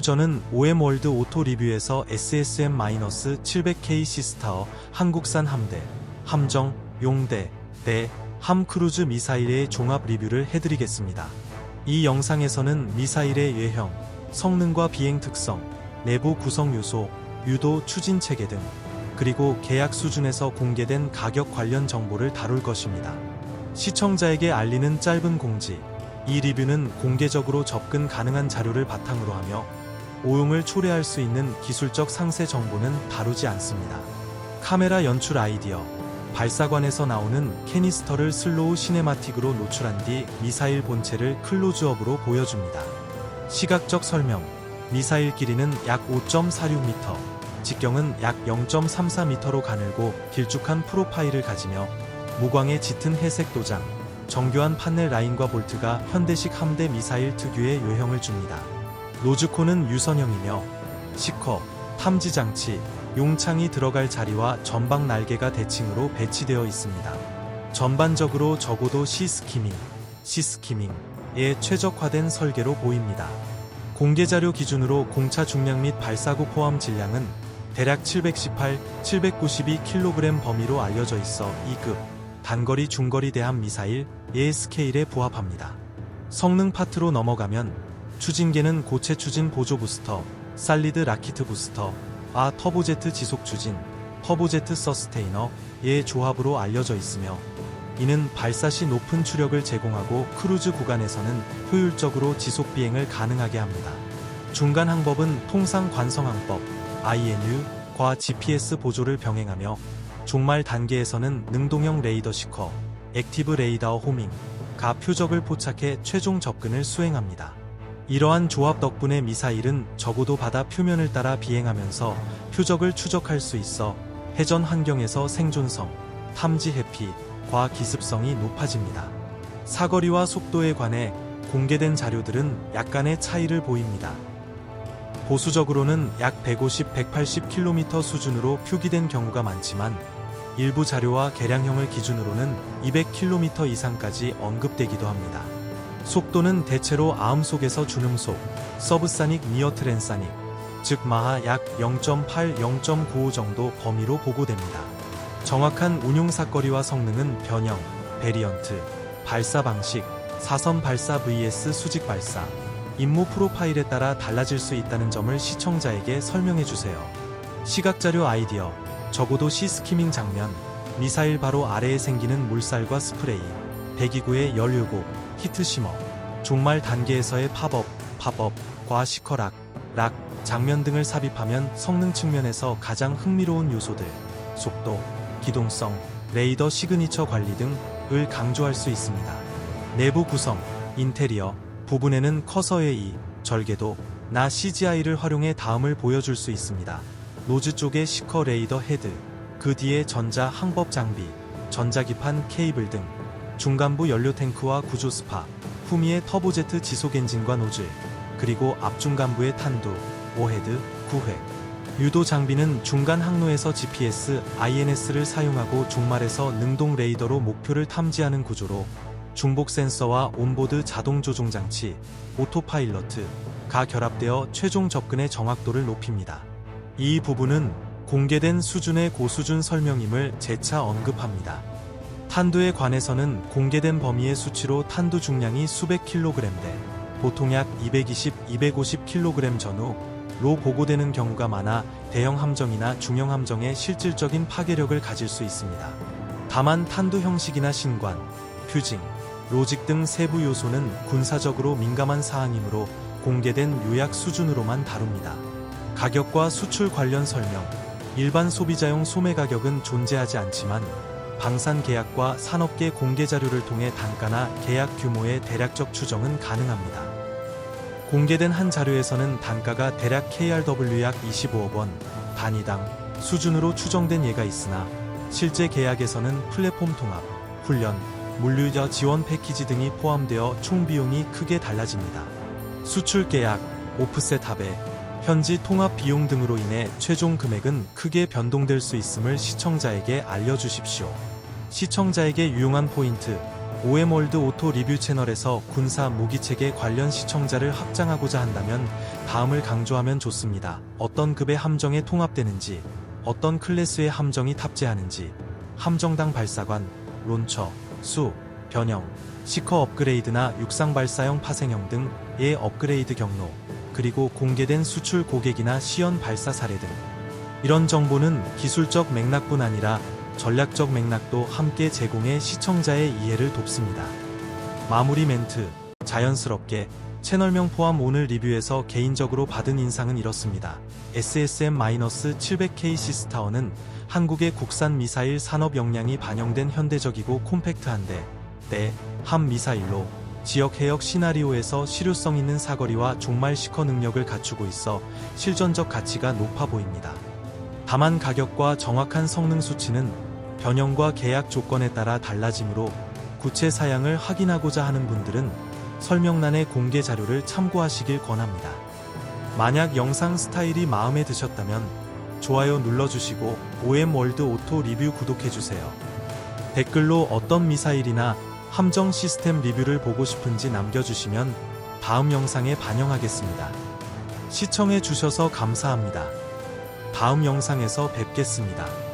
오늘 저는 OM월드 오토 리뷰에서 SSM-700K 시스타어 한국산 함대, 함정, 용대, 대, 함크루즈 미사일의 종합 리뷰를 해드리겠습니다. 이 영상에서는 미사일의 외형, 성능과 비행 특성, 내부 구성 요소, 유도 추진 체계 등, 그리고 계약 수준에서 공개된 가격 관련 정보를 다룰 것입니다. 시청자에게 알리는 짧은 공지, 이 리뷰는 공개적으로 접근 가능한 자료를 바탕으로 하며 오용을 초래할 수 있는 기술적 상세 정보는 다루지 않습니다. 카메라 연출 아이디어, 발사관에서 나오는 캐니스터를 슬로우 시네마틱으로 노출한 뒤 미사일 본체를 클로즈업으로 보여줍니다. 시각적 설명, 미사일 길이는 약 5.46m, 직경은 약 0.34m로 가늘고 길쭉한 프로파일을 가지며 무광의 짙은 회색 도장, 정교한 판넬 라인과 볼트가 현대식 함대 미사일 특유의 요형을 줍니다. 노즈코는 유선형이며 시커, 탐지 장치, 용창이 들어갈 자리와 전방 날개가 대칭으로 배치되어 있습니다. 전반적으로 적어도 시스키밍, 시스키밍에 최적화된 설계로 보입니다. 공개 자료 기준으로 공차 중량 및 발사구 포함 질량은 대략 718, 792kg 범위로 알려져 있어 2급 단거리 중거리 대함 미사일 예 스케일에 부합합니다. 성능 파트로 넘어가면 추진계는 고체 추진 보조 부스터, 살리드 라키트 부스터, 아 터보제트 지속 추진, 터보제트 서스테이너의 조합으로 알려져 있으며 이는 발사 시 높은 추력을 제공하고 크루즈 구간에서는 효율적으로 지속 비행을 가능하게 합니다. 중간 항법은 통상 관성 항법 INU과 GPS 보조를 병행하며 종말 단계에서는 능동형 레이더 시커, 액티브 레이더 호밍, 가 표적을 포착해 최종 접근을 수행합니다. 이러한 조합 덕분에 미사일은 적어도 바다 표면을 따라 비행하면서 표적을 추적할 수 있어 해전 환경에서 생존성, 탐지 해피, 과 기습성이 높아집니다. 사거리와 속도에 관해 공개된 자료들은 약간의 차이를 보입니다. 보수적으로는 약 150, 180km 수준으로 표기된 경우가 많지만 일부 자료와 개량형을 기준으로는 200km 이상까지 언급되기도 합니다. 속도는 대체로 아음속에서 준음속, 서브사닉 니어 트랜사닉, 즉 마하 약 0.8, 0.95 정도 범위로 보고됩니다. 정확한 운용 사거리와 성능은 변형, 베리언트, 발사 방식, 사선 발사 vs 수직 발사, 임무 프로파일에 따라 달라질 수 있다는 점을 시청자에게 설명해 주세요. 시각자료 아이디어, 적어도 시 스키밍 장면, 미사일 바로 아래에 생기는 물살과 스프레이, 배기구의 연료고, 히트시머, 종말 단계에서의 팝업, 팝업, 과 시커락, 락, 장면 등을 삽입하면 성능 측면에서 가장 흥미로운 요소들, 속도, 기동성, 레이더 시그니처 관리 등을 강조할 수 있습니다. 내부 구성, 인테리어 부분에는 커서의 이, 절개도, 나 CGI를 활용해 다음을 보여줄 수 있습니다. 노즈 쪽에 시커 레이더 헤드, 그 뒤에 전자 항법 장비, 전자기판 케이블 등, 중간부 연료 탱크와 구조 스파, 후미의 터보제트 지속 엔진과 노즐, 그리고 앞중간부의 탄두, 오헤드, 구획, 유도 장비는 중간 항로에서 GPS, INS를 사용하고 종말에서 능동 레이더로 목표를 탐지하는 구조로 중복 센서와 온보드 자동 조종 장치, 오토파일러트가 결합되어 최종 접근의 정확도를 높입니다. 이 부분은 공개된 수준의 고수준 설명임을 재차 언급합니다. 탄두에 관해서는 공개된 범위의 수치로 탄두 중량이 수백 킬로그램 대, 보통 약 220, 250kg 전후로 보고되는 경우가 많아 대형 함정이나 중형 함정의 실질적인 파괴력을 가질 수 있습니다. 다만 탄두 형식이나 신관, 퓨징, 로직 등 세부 요소는 군사적으로 민감한 사항이므로 공개된 요약 수준으로만 다룹니다. 가격과 수출 관련 설명, 일반 소비자용 소매 가격은 존재하지 않지만 방산 계약과 산업계 공개 자료를 통해 단가나 계약 규모의 대략적 추정은 가능합니다. 공개된 한 자료에서는 단가가 대략 KRW 약 25억 원 단위당 수준으로 추정된 예가 있으나 실제 계약에서는 플랫폼 통합, 훈련, 물류자 지원 패키지 등이 포함되어 총 비용이 크게 달라집니다. 수출 계약, 오프셋 합의, 현지 통합 비용 등으로 인해 최종 금액은 크게 변동될 수 있음을 시청자에게 알려주십시오. 시청자에게 유용한 포인트, OM월드 오토 리뷰 채널에서 군사 무기체계 관련 시청자를 확장하고자 한다면 다음을 강조하면 좋습니다. 어떤 급의 함정에 통합되는지, 어떤 클래스의 함정이 탑재하는지, 함정당 발사관, 론처, 수, 변형, 시커 업그레이드나 육상 발사형 파생형 등의 업그레이드 경로, 그리고 공개된 수출 고객이나 시연 발사 사례 등 이런 정보는 기술적 맥락뿐 아니라 전략적 맥락도 함께 제공해 시청자의 이해를 돕습니다. 마무리 멘트 자연스럽게 채널명 포함 오늘 리뷰에서 개인적으로 받은 인상은 이렇습니다. SSM-700K 시스타워는 한국의 국산 미사일 산업 역량이 반영된 현대적이고 콤팩트한데 때, 함 미사일로 지역 해역 시나리오에서 실효성 있는 사거리와 종말 시커 능력을 갖추고 있어 실전적 가치가 높아 보입니다. 다만 가격과 정확한 성능 수치는 변형과 계약 조건에 따라 달라지므로 구체 사양을 확인하고자 하는 분들은 설명란의 공개 자료를 참고하시길 권합니다. 만약 영상 스타일이 마음에 드셨다면 좋아요 눌러주시고 OM월드 오토 리뷰 구독해주세요. 댓글로 어떤 미사일이나 함정 시스템 리뷰를 보고 싶은지 남겨주시면 다음 영상에 반영하겠습니다. 시청해주셔서 감사합니다. 다음 영상에서 뵙겠습니다.